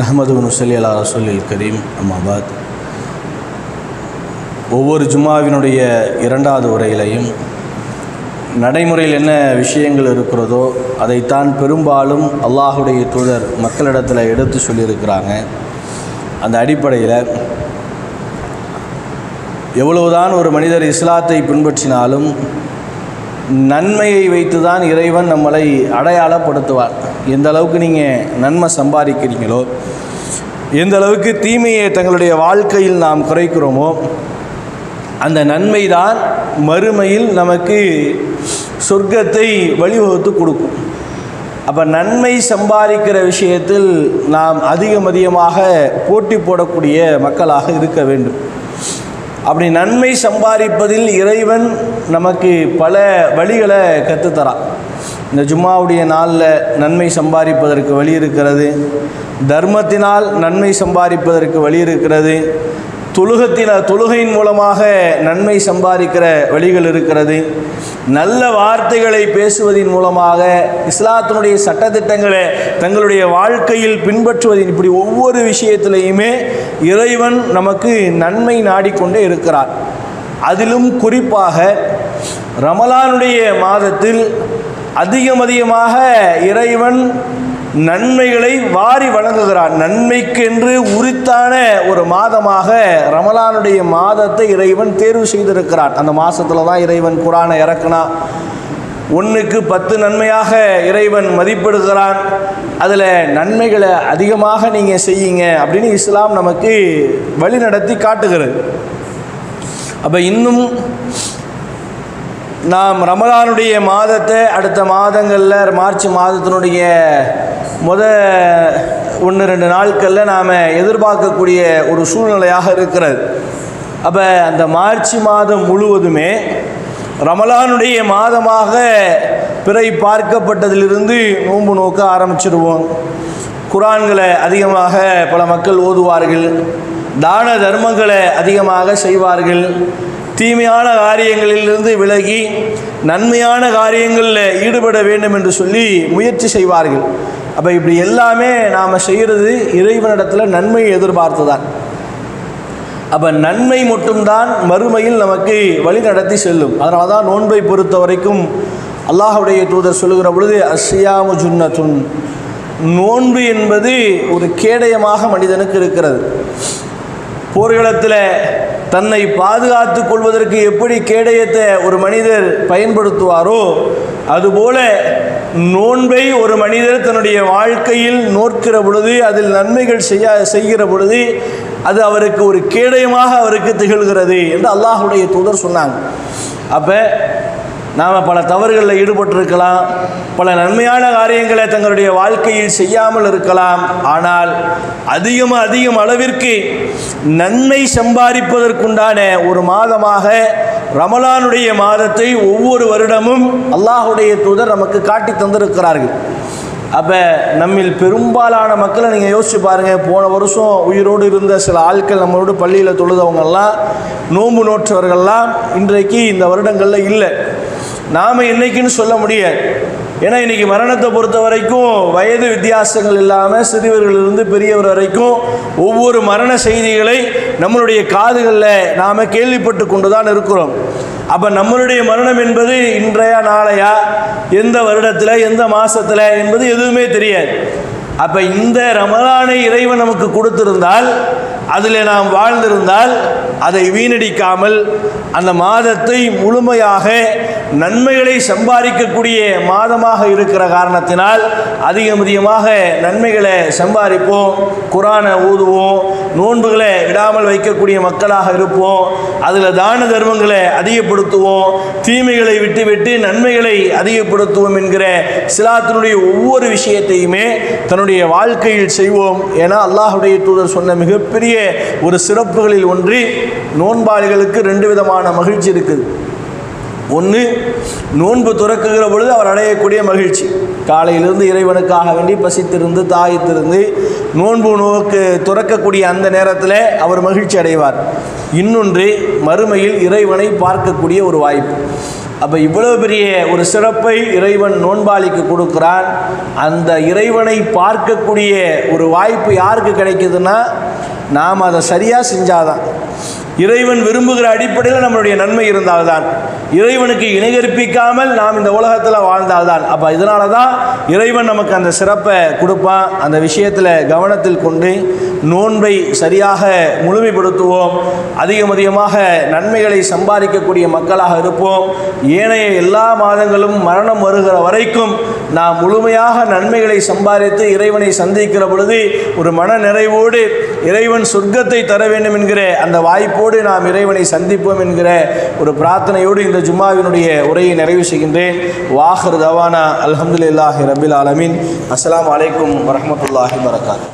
நஹமது நுசலி அலா ரசூலில் கரீம் அம்மாபாத். ஒவ்வொரு ஜும்மாவினுடைய இரண்டாவது உரையிலையும் நடைமுறையில் என்ன விஷயங்கள் இருக்கிறதோ அதைத்தான் பெரும்பாலும் அல்லாஹுடைய தூதர் மக்களிடத்தில் எடுத்து சொல்லியிருக்கிறாங்க. அந்த அடிப்படையில் எவ்வளவுதான் ஒரு மனிதர் இஸ்லாத்தை பின்பற்றினாலும் நன்மையை வைத்து தான் இறைவன் நம்மளை அடையாளப்படுத்துவார் எந்த அளவுக்கு நீங்கள் நன்மை சம்பாதிக்கிறீங்களோ எந்த அளவுக்கு தீமையை தங்களுடைய வாழ்க்கையில் நாம் குறைக்கிறோமோ அந்த நன்மை தான் மறுமையில் நமக்கு சொர்க்கத்தை வழிவகுத்து கொடுக்கும். அப்போ நன்மை சம்பாதிக்கிற விஷயத்தில் நாம் அதிகம் அதிகமாக போட்டி போடக்கூடிய மக்களாக இருக்க வேண்டும். அப்படி நன்மை சம்பாதிப்பதில் இறைவன் நமக்கு பல வழிகளை கற்றுத்தரான். இந்த ஜும்மாவுடைய நாளில் நன்மை சம்பாதிப்பதற்கு வழி இருக்கிறது. தர்மத்தினால் நன்மை சம்பாதிப்பதற்கு வழி இருக்கிறது. தொழுகத்தின தொழுகையின் மூலமாக நன்மை சம்பாதிக்கிற வழிகள் இருக்கிறது. நல்ல வார்த்தைகளை பேசுவதன் மூலமாக இஸ்லாத்தினுடைய சட்டத்திட்டங்களை தங்களுடைய வாழ்க்கையில் பின்பற்றுவதின் இப்படி ஒவ்வொரு விஷயத்திலையுமே இறைவன் நமக்கு நன்மை நாடிக்கொண்டே இருக்கிறார். அதிலும் குறிப்பாக ரமலானுடைய மாதத்தில் அதிகம் அதிகமாக இறைவன் நன்மைகளை வாரி வழங்குகிறான் நன்மைக்கென்று உரித்தான ஒரு மாதமாக ரமலானுடைய மாதத்தை இறைவன் தேர்வு செய்திருக்கிறான். அந்த மாதத்தில் தான் இறைவன் குரானை இறக்குனா. ஒன்றுக்கு பத்து நன்மையாக இறைவன் மதிப்பிடுகிறான். அதில் நன்மைகளை அதிகமாக நீங்கள் செய்யுங்க அப்படின்னு இஸ்லாம் நமக்கு வழி நடத்தி காட்டுகிறது. அப்போ இன்னும் நாம் ரமலானுடைய மாதத்தை அடுத்த மாதங்களில் மார்ச் மாதத்தினுடைய முத ஒன்று ரெண்டு நாட்களில் நாம் எதிர்பார்க்கக்கூடிய ஒரு சூழ்நிலையாக இருக்கிறது. அப்போ அந்த மார்ச் மாதம் முழுவதுமே ரமலானுடைய மாதமாக பிறை பார்க்கப்பட்டதிலிருந்து நோன்பு நோக்க ஆரம்பிச்சிடுவோம் குரான்களை அதிகமாக பல மக்கள் ஓதுவார்கள். தான தர்மங்களை அதிகமாக செய்வார்கள். தீமையான காரியங்களிலிருந்து விலகி நன்மையான காரியங்களில் ஈடுபட வேண்டும் என்று சொல்லி முயற்சி செய்வார்கள். அப்போ இப்படி எல்லாமே நாம் செய்கிறது இறைவனிடத்தில் நன்மையை எதிர்பார்த்து தான் அப்போ நன்மை மட்டும்தான் மறுமையில் நமக்கு வழி நடத்தி செல்லும். அதனால தான் நோன்பை பொறுத்த வரைக்கும் அல்லாஹுடைய தூதர் சொல்லுகிற பொழுது அஸ்யாமு ஜுன்னத்துன். நோன்பு என்பது ஒரு கேடயமாக மனிதனுக்கு இருக்கிறது. போர்க்களத்தில் தன்னை பாதுகாத்து கொள்வதற்கு எப்படி கேடயத்தை ஒரு மனிதர் பயன்படுத்துவாரோ அதுபோல நோன்பை ஒரு மனிதர் தன்னுடைய வாழ்க்கையில் நோக்கிற பொழுது அதில் நன்மைகள் செய்ய செய்கிற பொழுது அது அவருக்கு ஒரு கேடயமாக அவருக்கு திகழ்கிறது என்று அல்லாஹுடைய தூதர் சொன்னாங்க. அப்போ நாம் பல தவறுகளில் ஈடுபட்டிருக்கலாம். பல நன்மையான காரியங்களை தங்களுடைய வாழ்க்கையில் செய்யாமல் இருக்கலாம். ஆனால் அதிகம் அதிகம் அளவிற்கு நன்மை சம்பாதிப்பதற்குண்டான ஒரு மாதமாக ரமலானுடைய மாதத்தை ஒவ்வொரு வருடமும் அல்லாஹுடைய தூதர் நமக்கு காட்டி தந்திருக்கிறார்கள். அப்போ நம்மில் பெரும்பாலான மக்களை நீங்கள் யோசிச்சு பாருங்கள் போன வருஷம் உயிரோடு இருந்த சில ஆட்கள் நம்மளோட பள்ளியில் தொழுதவங்கெல்லாம் நோன்பு நோற்றவர்கள்லாம் இன்றைக்கு இந்த வருடங்களில் இல்லை. நாம் என்னைக்குன்னு சொல்ல முடியாது. ஏன்னா இன்றைக்கி மரணத்தை பொறுத்த வரைக்கும் வயது வித்தியாசங்கள் இல்லாமல் சிறியவர்களிலிருந்து பெரியவர் வரைக்கும் ஒவ்வொரு மரண செய்திகளை நம்மளுடைய காதுகளில் நாம் கேள்விப்பட்டு கொண்டு தான் இருக்கிறோம். அப்போ நம்மளுடைய மரணம் என்பது இன்றையா நாளையா எந்த வருடத்தில் எந்த மாதத்தில் என்பது எதுவுமே தெரியாது. அப்போ இந்த ரமலானை இறைவன் நமக்கு கொடுத்திருந்தால் அதில் நாம் வாழ்ந்திருந்தால் அதை வீணடிக்காமல் அந்த மாதத்தை முழுமையாக நன்மைகளை சம்பாதிக்கக்கூடிய மாதமாக இருக்கிற காரணத்தினால் அதிகம் அதிகமாக நன்மைகளை சம்பாதிப்போம் குரானை ஊதுவோம் நோன்புகளை விடாமல் வைக்கக்கூடிய மக்களாக இருப்போம் அதில் தான தர்மங்களை அதிகப்படுத்துவோம் தீமைகளை விட்டுவிட்டு நன்மைகளை அதிகப்படுத்துவோம் என்கிற சிலாத்தினுடைய ஒவ்வொரு விஷயத்தையுமே தன்னுடைய வாழ்க்கையில் செய்வோம் என அல்லாஹுடைய தூதர் சொன்ன மிகப்பெரிய ஒரு சிறப்புகளில் ஒன்று நோன்பாளிகளுக்கு ரெண்டு விதமான மகிழ்ச்சி இருக்குது. ஒன்று நோன்பு துறக்குகிற பொழுது அவர் அடையக்கூடிய மகிழ்ச்சி. காலையிலிருந்து இறைவனுக்காக வேண்டி பசித்திருந்து தாயத்திருந்து நோன்பு நோக்கு துறக்கக்கூடிய அந்த நேரத்தில் அவர் மகிழ்ச்சி அடைவார். இன்னொன்று மறுமையில் இறைவனை பார்க்கக்கூடிய ஒரு வாய்ப்பு. அப்போ இவ்வளவு பெரிய ஒரு சிறப்பை இறைவன் நோன்பாளிக்கு கொடுக்குறான். அந்த இறைவனை பார்க்கக்கூடிய ஒரு வாய்ப்பு யாருக்கு கிடைக்குதுன்னா நாம் அதை சரியாக செஞ்சாதான். இறைவன் விரும்புகிற அடிப்படையில் நம்மளுடைய நன்மை இருந்தால்தான். இறைவனுக்கு இணைகற்பிக்காமல் நாம் இந்த உலகத்தில் வாழ்ந்தால்தான். அப்போ இதனால தான் இறைவன் நமக்கு அந்த சிறப்பை கொடுப்பான். அந்த விஷயத்தில் கவனத்தில் கொண்டு நோன்பை சரியாக முழுமைப்படுத்துவோம். அதிகம் அதிகமாக நன்மைகளை சம்பாதிக்கக்கூடிய மக்களாக இருப்போம். ஏனைய எல்லா மாதங்களும் மரணம் வருகிற வரைக்கும் நாம் முழுமையாக நன்மைகளை சம்பாதித்து இறைவனை சந்திக்கிற பொழுது ஒரு மன நிறைவோடு இறைவன் சொர்க்கத்தை தர வேண்டும் என்கிற அந்த வாய்ப்போடு நாம் இறைவனை சந்திப்போம் என்கிற ஒரு பிரார்த்தனையோடு இந்த ஜும்மாவினுடைய உரையை நிறைவு செய்கின்றேன். வாஹர் தவானா அல்ஹம்துலில்லாஹி ரபில் ஆலமின். அஸ்லாம் அலைக்கும் வரமத்துல்லாஹி வரகாத்